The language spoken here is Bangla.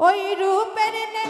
ওই রূপের নে